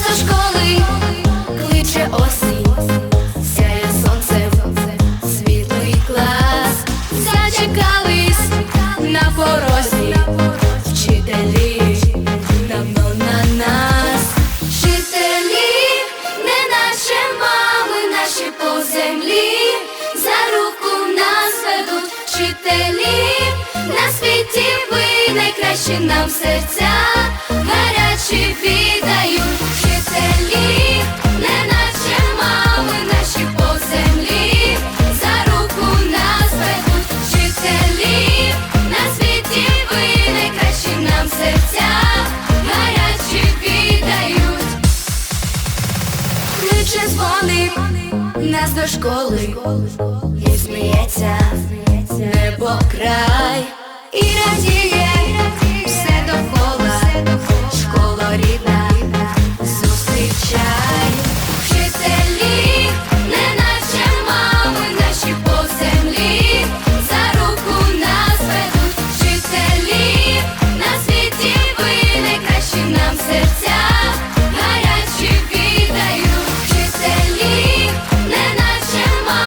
зі школи кличе осінь, сяє сонце, світлий клас, зачекались на порозі, вчителі. Давно на нас, вчителі, не наші мами, наші по землі, за руку нас ведуть вчителі, на світі ви найкращі нам серця. вже дзвонив нас до школи. І сміється небо край і радіє.